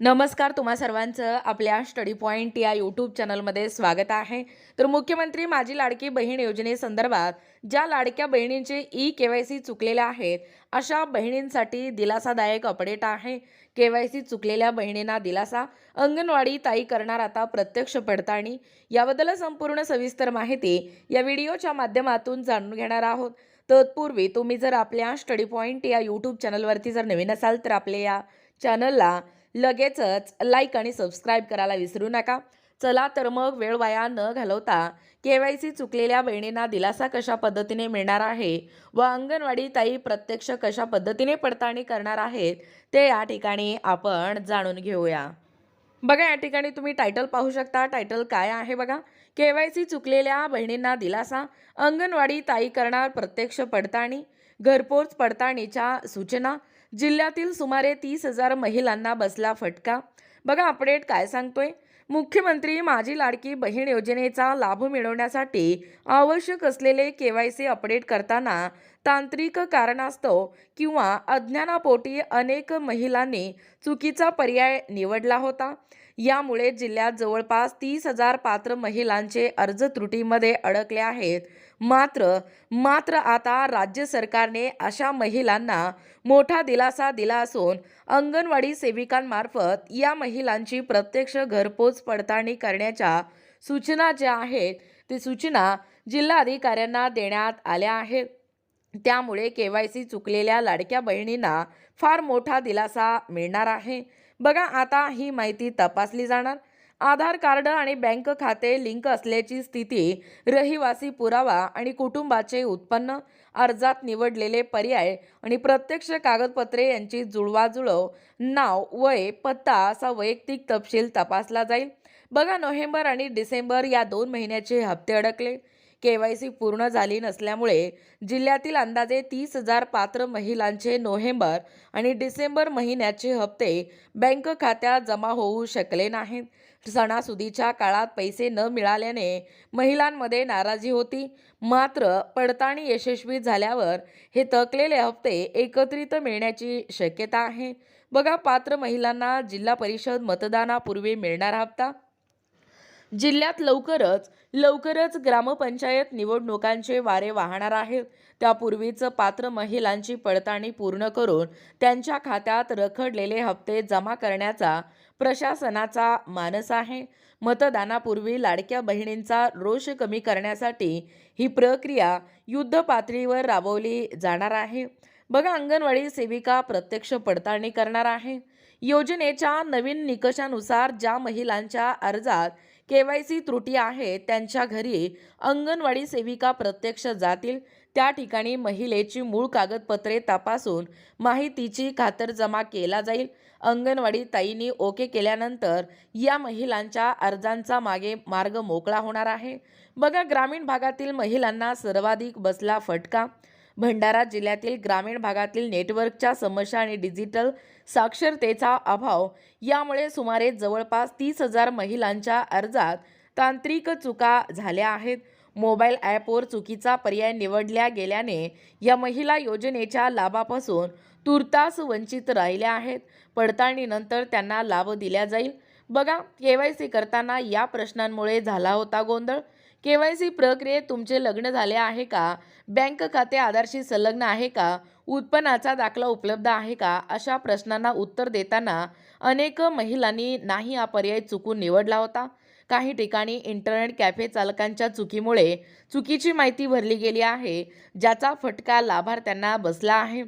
नमस्कार तुम्हा सर्वांचं आपल्या स्टडी पॉईंट या यूट्यूब चॅनलमध्ये स्वागत आहे. तर मुख्यमंत्री माझी लाडकी बहीण योजनेसंदर्भात ज्या लाडक्या बहिणींचे ई के वाय सी चुकलेल्या आहेत अशा बहिणींसाठी दिलासादायक अपडेट आहे. के वाय सी चुकलेल्या बहिणींना दिलासा अंगणवाडी ताई करणार आता प्रत्यक्ष पडताळणी. याबद्दल संपूर्ण सविस्तर माहिती या व्हिडिओच्या माध्यमातून जाणून घेणार आहोत. तत्पूर्वी तुम्ही जर आपल्या स्टडी पॉईंट या यूट्यूब चॅनलवरती जर नवीन असाल तर आपल्या या चॅनलला लगेचच लाईक आणि सबस्क्राईब करायला विसरू नका. चला तर मग वेळ वाया न घालवता के वाय सी चुकलेल्या बहिणींना दिलासा कशा पद्धतीने मिळणार आहे व अंगणवाडी ताई प्रत्यक्ष कशा पद्धतीने पडताळणी करणार आहेत ते या ठिकाणी आपण जाणून घेऊया. बघा या ठिकाणी तुम्ही टायटल पाहू शकता. टायटल काय आहे बघा? के वाय सी चुकलेल्या बहिणींना दिलासा. अंगणवाडी ताई करणार प्रत्यक्ष पडताळणी घरपोच पडताळणीच्या सूचना जिल्ह्यातील सुमारे तीस हजार महिलांना बसला फटका. बघा अपडेट काय सांगतोय? मुख्यमंत्री माझी लाडकी बहीण योजनेचा लाभ मिळवण्यासाठी आवश्यक असलेले के वाय सी अपडेट करताना तांत्रिक कारणास्तव किंवा अज्ञानापोटी अनेक महिलांनी चुकीचा पर्याय निवडला होता. यामुळे जिल्ह्यात जवळपास तीस हजार पात्र महिलांचे अर्ज त्रुटीमध्ये अडकले आहेत. मात्र मात्र आता राज्य सरकारने अशा महिलांना मोठा दिलासा दिला असून अंगणवाडी सेविकांमार्फत या महिलांची प्रत्यक्ष घरपोच पडताळणी करण्याच्या सूचना ज्या आहेत ते सूचना जिल्हाधिकाऱ्यांना देण्यात आल्या आहेत. त्यामुळे के वाय सी चुकलेल्या लाडक्या बहिणींना फार मोठा दिलासा मिळणार आहे. बघा आता ही माहिती तपासली जाणार. आधार कार्ड आणि बँक खाते लिंक असल्याची स्थिती रहिवासी पुरावा आणि कुटुंबाचे उत्पन्न अर्जात निवडलेले पर्याय आणि प्रत्यक्ष कागदपत्रे यांची जुळवाजुळव नाव वय पत्ता असा वैयक्तिक तपशील तपासला जाईल. बघा नोव्हेंबर आणि डिसेंबर या दोन महिन्याचे हप्ते अडकले. के वाय सी पूर्ण झाली नसल्यामुळे जिल्ह्यातील अंदाजे तीस हजार पात्र महिलांचे नोव्हेंबर आणि डिसेंबर महिन्याचे हप्ते बँक खात्यात जमा होऊ शकले नाहीत. सणासुदीच्या काळात पैसे न मिळाल्याने महिलांमध्ये नाराजी होती. मात्र पडताळणी यशस्वी झाल्यावर हे थकलेले हप्ते एकत्रित मिळण्याची शक्यता आहे. बघा पात्र महिलांना जिल्हा परिषद मतदानापूर्वी मिळणार हप्ता जिल्ह्यात लवकरच लवकरच ग्रामपंचायत निवडणुकांचे वारे वाहणार आहेत. त्यापूर्वीचं पात्र महिलांची पडताळणी पूर्ण करून त्यांच्या खात्यात रखडलेले हप्ते जमा करण्याचा प्रशासनाचा मानस आहे. मतदानापूर्वी लाडक्या बहिणींचा रोष कमी करण्यासाठी ही प्रक्रिया युद्ध पातळीवर राबवली जाणार आहे. बघा अंगणवाडी सेविका प्रत्यक्ष पडताळणी करणार आहे. योजनेच्या नवीन निकषानुसार ज्या महिलांच्या अर्जात के वाय सी त्रुटी आहे त्यांच्या घरी अंगणवाडी सेविका प्रत्यक्ष जातील. त्या ठिकाणी महिलेची मूळ कागदपत्रे तपासून माहितीची खातरजमा केला जाईल. अंगणवाडी ताईंनी ओके केल्यानंतर या महिलांच्या अर्जांचा मागे मार्ग मोकळा होणार आहे. बघा ग्रामीण भागातील महिलांना सर्वाधिक बसला फटका. भंडारा जिल्ह्यातील ग्रामीण भागातील नेटवर्कच्या समस्या आणि डिजिटल साक्षरतेचा अभाव यामुळे सुमारे जवळपास तीस हजार महिलांच्या अर्जात तांत्रिक चुका झाल्या आहेत. मोबाईल ॲपवर चुकीचा पर्याय निवडल्या गेल्याने या महिला योजनेच्या लाभापासून तुर्तास वंचित राहिल्या आहेत. पडताळणीनंतर त्यांना लाभ दिला जाईल. बघा के वाय सी करताना या प्रश्नांमुळे झाला होता गोंधळ. के वाय सी प्रक्रियेत तुमचे लग्न झाले आहे का? बँक खाते आधारशी संलग्न आहे का? उत्पन्नाचा दाखला उपलब्ध आहे का? अशा प्रश्नांना उत्तर देताना अनेक महिलांनी नाही हा पर्याय चुकून निवडला होता. काही ठिकाणी इंटरनेट कॅफे चालकांच्या चुकीमुळे चुकीची माहिती भरली गेली आहे ज्याचा फटका लाभार्थ्यांना बसला आहे.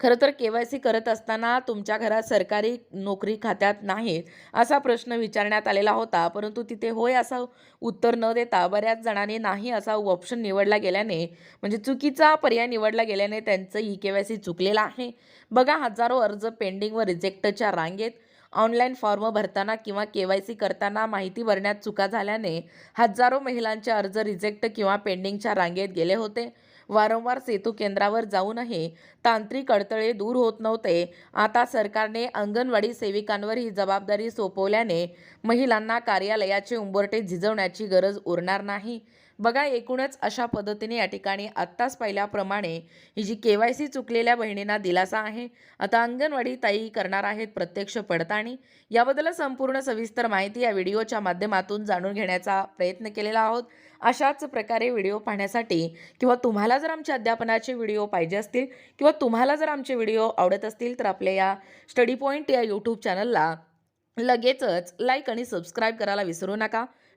खरं तर के वाय सी करत असताना तुमच्या घरात सरकारी नोकरी खात्यात नाही असा प्रश्न विचारण्यात आलेला होता. परंतु तिथे होय असं उत्तर न देता बऱ्याच जणांनी नाही असा ऑप्शन निवडला गेल्याने म्हणजे चुकीचा पर्याय निवडला गेल्याने त्यांचं ई के वाय सी चुकलेलं आहे. बघा हजारो अर्ज पेंडिंग व रिजेक्टच्या रांगेत ऑनलाईन फॉर्म भरताना किंवा के वाय सी करताना माहिती भरण्यात चुका झाल्याने हजारो महिलांचे अर्ज रिजेक्ट किंवा पेंडिंगच्या रांगेत गेले होते. वारंवार सेतू केंद्रावर जाऊनही तांत्रिक अडथळे दूर होत नव्हते. आता सरकारने अंगणवाडी सेविकांवर ही जबाबदारी सोपवल्याने महिलांना कार्यालयाचे उंबरटे झिजवण्याची गरज उरणार नाही. बघा एकूणच अशा पद्धतीने या ठिकाणी आत्ताच पाहिल्याप्रमाणे ही जी के वाय सी चुकलेल्या बहिणींना दिलासा आहे. आता अंगणवाडी ताई करणार आहेत प्रत्यक्ष पडताळणी. याबद्दल संपूर्ण सविस्तर माहिती या व्हिडिओच्या माध्यमातून जाणून घेण्याचा प्रयत्न केलेला आहोत. अशाच प्रकारे व्हिडिओ पाहण्यासाठी किंवा तुम्हाला जर आमच्या अध्यापनाचे व्हिडिओ पाहिजे असतील किंवा तुम्हाला जर आमचे व्हिडिओ आवडत असतील तर आपल्या या स्टडी पॉईंट या यूट्यूब चॅनलला लगेचच लाईक आणि सबस्क्राईब करायला विसरू नका.